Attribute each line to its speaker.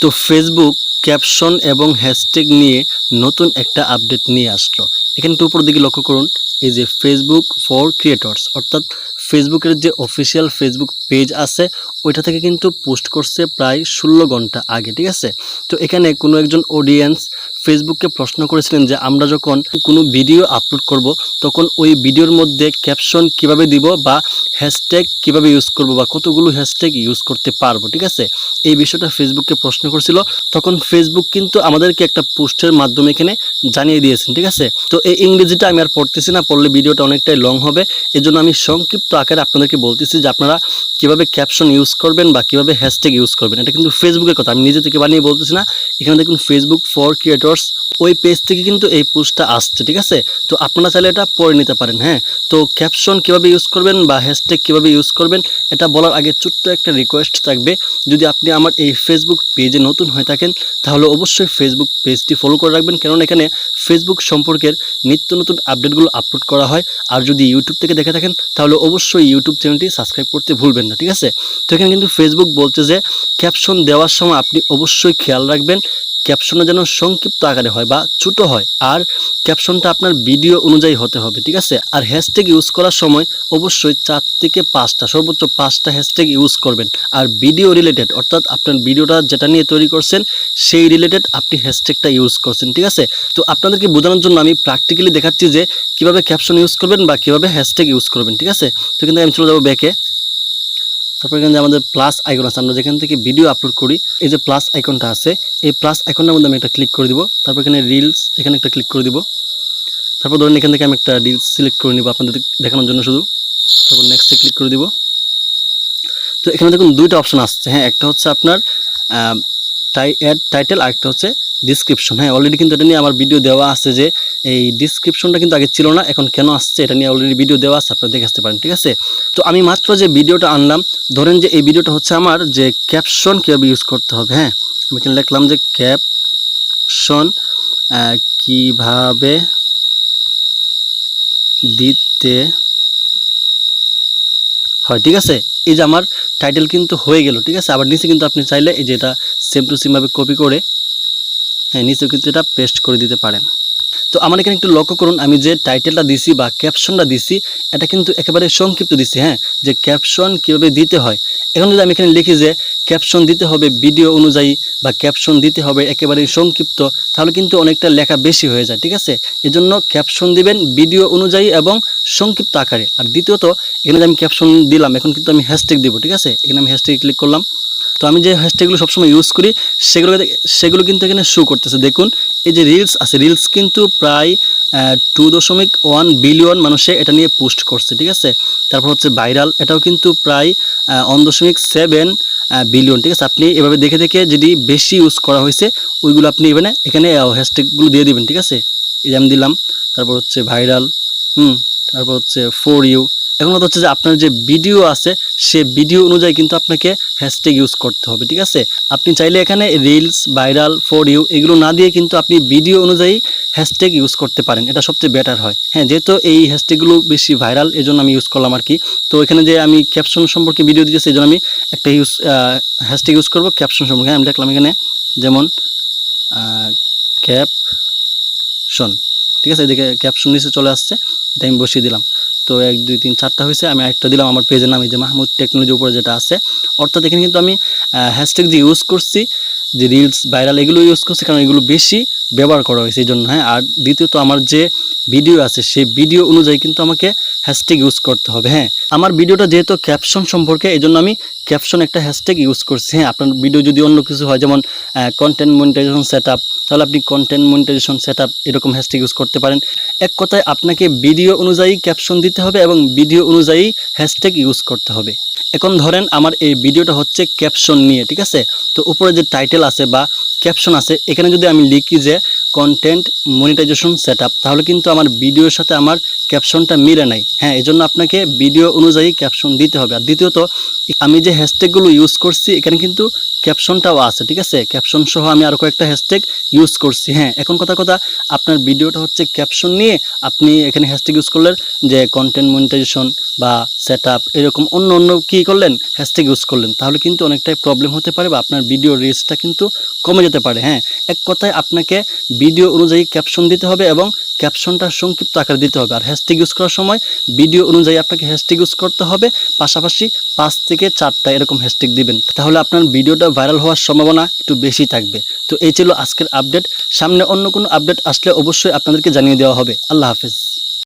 Speaker 1: তো Facebook caption এবং hashtag নিয়ে নতুন একটা আপডেট নিয়ে আসলো। এখানে একটু উপর দিকে লক্ষ্য করুন এই যে ফেসবুক ফর ক্রিয়েটর্স অর্থাৎ ফেসবুকের যে অফিসিয়াল ফেসবুক পেজ আছে, ওইটা থেকে কিন্তু পোস্ট করছে প্রায় ষোলো ঘণ্টা আগে, ঠিক আছে? তো এখানে কোনো একজন অডিয়েন্স ফেসবুককে প্রশ্ন করেছিলেন যে আমরা যখন কোনো ভিডিও আপলোড করব, তখন ওই ভিডিওর মধ্যে ক্যাপশন কীভাবে দিব বা হ্যাশট্যাগ কীভাবে ইউজ করব বা কতগুলো হ্যাশট্যাগ ইউজ করতে পারব, ঠিক আছে? এই বিষয়টা ফেসবুককে প্রশ্ন করছিল। তখন ফেসবুক কিন্তু আমাদেরকে একটা পোস্টের মাধ্যমে এখানে জানিয়ে দিয়েছেন, ঠিক আছে? তো এই ইংরেজিটা আমি আর পড়তেছি না পড়লে ভিডিওটা অনেকটাই লং হবে। এজন্য আমি সংক্ষিপ্ত আকারে আপনাদেরকে বলতেছি যে আপনারা কীভাবে ক্যাপশন ইউজ করবেন বা কীভাবে হ্যাশট্যাগ ইউজ করবেন। এটা কিন্তু ফেসবুকের কথা, আমি নিজে থেকে বানিয়ে বলতেছি না। এখানে দেখুন ফেসবুক ফর ক্রিয়েটর্স ওই পেজ থেকে কিন্তু এই পোস্টটা আসছে, ঠিক আছে? তো আপনারা চাইলে এটা পড়ে নিতে পারেন হ্যাঁ? তো ক্যাপশন কীভাবে ইউজ করবেন বা হ্যাশট্যাগ কীভাবে ইউজ করবেন, এটা বলার আগে ছোট্ট একটা রিকোয়েস্ট থাকবে। যদি আপনি আমার এই ফেসবুক পেজে নতুন হয়ে থাকেন, তাহলে অবশ্যই ফেসবুক পেজটি ফলো করে রাখবেন। কারণ এখানে ফেসবুক সম্পর্কের নিত্য নতুন আপডেটগুলো আপলোড করা হয়। আর যদি ইউটিউব থেকে দেখে থাকেন, তাহলে অবশ্যই ইউটিউব চ্যানেলটি সাবস্ক্রাইব করতে ভুলবেন না, ঠিক আছে? তো এখানে কিন্তু ফেসবুক বলছে যে ক্যাপশন দেওয়ার সময় আপনি অবশ্যই খেয়াল রাখবেন ক্যাপশনটা যেন সংক্ষিপ্ত আকারে হয় বা ছোট হয়, আর ক্যাপশনটা আপনার ভিডিও অনুযায়ী হতে হবে, ঠিক আছে? আর হ্যাশট্যাগ ইউজ করার সময় অবশ্যই চার থেকে পাঁচটা, সর্বোচ্চ পাঁচটা হ্যাশট্যাগ ইউজ করবেন। আর ভিডিও রিলেটেড অর্থাৎ আপনার ভিডিওটা যেটা নিয়ে তৈরি করছেন, সেই রিলেটেড আপনি হ্যাশট্যাগটা ইউজ করছেন, ঠিক আছে? তো আপনাদেরকে বোঝানোর জন্য আমি প্র্যাকটিক্যালি দেখাচ্ছি যে কীভাবে ক্যাপশন ইউজ করবেন বা কীভাবে হ্যাশট্যাগ ইউজ করবেন, ঠিক আছে? তো কিন্তু আমি চলে যাব ব্যাকে তারপর এখানে আমাদের প্লাস আইকন আছে। আমরা যেখান থেকে ভিডিও আপলোড করি, এই যে প্লাস আইকনটা আছে, এই প্লাস আইকনটার মধ্যে আমি একটা ক্লিক করে দিব। তারপর এখানে রিলস এখানে একটা ক্লিক করে দিব। তারপর ধরেন এখান থেকে আমি একটা রিলস সিলেক্ট করে নিব আপনাদের দেখানোর জন্য শুধু। তারপর নেক্সটে ক্লিক করে দিব। তো এখানে দেখুন দুইটা অপশন আসছে। হ্যাঁ একটা হচ্ছে আপনার টাই অ্যাড টাইটেল আর একটা হচ্ছে ডিসক্রিপশন হ্যাঁ অলরেডি কিন্তু এটা নিয়ে আমার ভিডিও দেওয়া আছে যে এই ডিসক্রিপশনটা কিন্তু আগে ছিল না, এখন কেন আসছে এটা নিয়ে অলরেডি ভিডিও দেওয়া আছে, আপনারা দেখে আসতে পারেন, ঠিক আছে? তো আমি মাত্র যে ভিডিওটা আনলাম, ধরেন যে এই ভিডিওটা হচ্ছে আমার যে ক্যাপশন কীভাবে ইউজ করতে হবে হ্যাঁ? আমি এখানে লিখলাম যে ক্যাপশন কীভাবে দিতে হয়, ঠিক আছে? এই যে আমার টাইটেল কিন্তু হয়ে গেল, ঠিক আছে? আবার নিচে কিন্তু আপনি চাইলে এই যে এটা সেম টু সেমভাবে কপি করে হ্যাঁ নিচেও কিন্তু এটা পেস্ট করে দিতে পারেন। তো আমার এখানে একটু লক্ষ্য করুন, আমি যে টাইটেলটা দিছি বা ক্যাপশনটা দিছি, এটা কিন্তু একেবারে সংক্ষিপ্ত দিছি হ্যাঁ? যে ক্যাপশন কীভাবে দিতে হয়। এখন যদি আমি এখানে লিখি যে ক্যাপশন দিতে হবে ভিডিও অনুযায়ী বা ক্যাপশন দিতে হবে একেবারে সংক্ষিপ্ত, তাহলে কিন্তু অনেকটা লেখা বেশি হয়ে যায়, ঠিক আছে? এজন্য ক্যাপশন দিবেন ভিডিও অনুযায়ী এবং সংক্ষিপ্ত আকারে। আর দ্বিতীয়ত, এখানে যে আমি ক্যাপশন দিলাম, এখন কিন্তু আমি হ্যাশট্যাগ দিব, ঠিক আছে? এখানে আমি হ্যাশট্যাগে ক্লিক করলাম। তো আমি যে হ্যাশট্যাগুলো সবসময় ইউজ করি, সেগুলো সেগুলো কিন্তু এখানে শো করতেছে। দেখুন, এই যে রিলস আছে রিলস কিন্তু প্রায় টু দশমিক ওয়ান বিলিয়ন মানুষে এটা নিয়ে পোস্ট করছে, ঠিক আছে? তারপর হচ্ছে ভাইরাল এটাও কিন্তু প্রায় ওয়ান দশমিক সেভেন বিলিয়ন ঠিক আছে? আপনি এভাবে দেখে দেখে যদি বেশি ইউজ করা হয়েছে, ওইগুলো আপনি এখানে এখানে হ্যাশট্যাগুলো দিয়ে দিবেন, ঠিক আছে? এই যে আমি দিলাম, তারপর হচ্ছে ভাইরাল হুম। তারপর হচ্ছে ফোর ইউ এখন কথা হচ্ছে যে আপনার যে ভিডিও আছে, সে ভিডিও অনুযায়ী কিন্তু আপনাকে হ্যাশট্যাগ ইউজ করতে হবে, ঠিক আছে? আপনি চাইলে এখানে রিলস ভাইরাল ফর ইউ এগুলো না দিয়ে কিন্তু আপনি ভিডিও অনুযায়ী হ্যাশট্যাগ ইউজ করতে পারেন, এটা সবচেয়ে বেটার হয়। হ্যাঁ যেহেতু এই হ্যাশট্যাগুলো বেশি ভাইরাল এই আমি ইউজ করলাম আর কি তো এখানে যে আমি ক্যাপশন সম্পর্কে ভিডিও দিয়েছি এই জন্য আমি একটা ইউজ হ্যাশট্যাগ ইউজ করব ক্যাপশন সম্পর্কে। আমি দেখলাম এখানে যেমন ক্যাপশন ঠিক আছে, এদিকে ক্যাপশন নিচে চলে আসছে, এটা আমি বসিয়ে দিলাম। তো এক, দুই, তিন, চারটা হয়েছে, আমি একটা দিলাম আমার পেজের নাম যে মাহমুদ টেকনোলজি উপরে যেটা আছে। অর্থাৎ এখানে কিন্তু আমি হ্যাশট্যাগ দিয়ে ইউজ করছি, যে রিলস ভাইরাল এগুলো ইউজ করছি, কারণ এগুলো বেশি ব্যবহার করা হয়েছে, এই জন্য হ্যাঁ। আর দ্বিতীয়ত আমার যে ভিডিও আছে, সেই ভিডিও অনুযায়ী কিন্তু আমাকে হ্যাশট্যাগ ইউজ করতে হবে হ্যাঁ। আমার ভিডিওটা যেহেতু ক্যাপশন সম্পর্কে, এই জন্য আমি ক্যাপশন একটা হ্যাশট্যাগ ইউজ করছি হ্যাঁ। আপনার ভিডিও যদি অন্য কিছু হয়, যেমন কন্টেন্ট মনিটাইজেশন সেট তাহলে আপনি কন্টেন্ট মনিটাইজেশন সেট এরকম হ্যাশট্যাগ ইউজ করতে পারেন। এক কথায় আপনাকে ভিডিও অনুযায়ী ক্যাপশন দিতে হবে এবং ভিডিও অনুযায়ী হ্যাশট্যাগ ইউজ করতে হবে। এখন ধরেন আমার এই ভিডিওটা হচ্ছে ক্যাপশন নিয়ে, ঠিক আছে? তো উপরে যে টাইটেল আছে বা ক্যাপশন আছে, এখানে যদি আমি লিখি যে কন্টেন্ট মনিটাইজেশন সেট তাহলে কিন্তু আমার ভিডিওর সাথে আমার ক্যাপশনটা মিলে নাই। হ্যাঁ এজন্য আপনাকে ভিডিও অনুযায়ী ক্যাপশন দিতে হবে। আর দ্বিতীয়ত, আমি যে হ্যাশট্যাগুলো ইউজ করছি, এখানে কিন্তু ক্যাপশনটাও আছে, ঠিক আছে? ক্যাপশন সহ আমি আরও কয়েকটা হ্যাশট্যাগ ইউজ করছি। হ্যাঁ এখন কথা কথা, আপনার ভিডিওটা হচ্ছে ক্যাপশন নিয়ে আপনি এখানে হ্যাশট্যাগ ইউজ করলেন যে কন্টেন্ট মনিটাইজেশন বা সেট এরকম অন্য অন্য কী করলেন? হ্যাশট্যাগ ইউজ করলেন। তাহলে কিন্তু অনেকটাই প্রবলেম হতে পারে বা আপনার ভিডিও রিচটা কিন্তু কমে যেতে পারে। হ্যাঁ এক কথায় আপনাকে ভিডিও অনুযায়ী ক্যাপশন দিতে হবে এবং ক্যাপশনটা সংক্ষিপ্ত আকারে দিতে হবে। আর হ্যাশট্যাগ ইউজ করার সময় ভিডিও অনুযায়ী আপনাকে হ্যাশট্যাগ ইউজ করতে হবে। পাশাপাশি পাঁচ থেকে চারটা এরকম হ্যাশট্যাগ দিবেন। তাহলে আপনার ভিডিওটা ভাইরাল হওয়ার সম্ভাবনা একটু বেশি থাকবে। তো এই ছিল আজকের আপডেট সামনে অন্য কোনো আপডেট আসলে অবশ্যই আপনাদেরকে জানিয়ে দেওয়া হবে। আল্লাহ হাফেজ।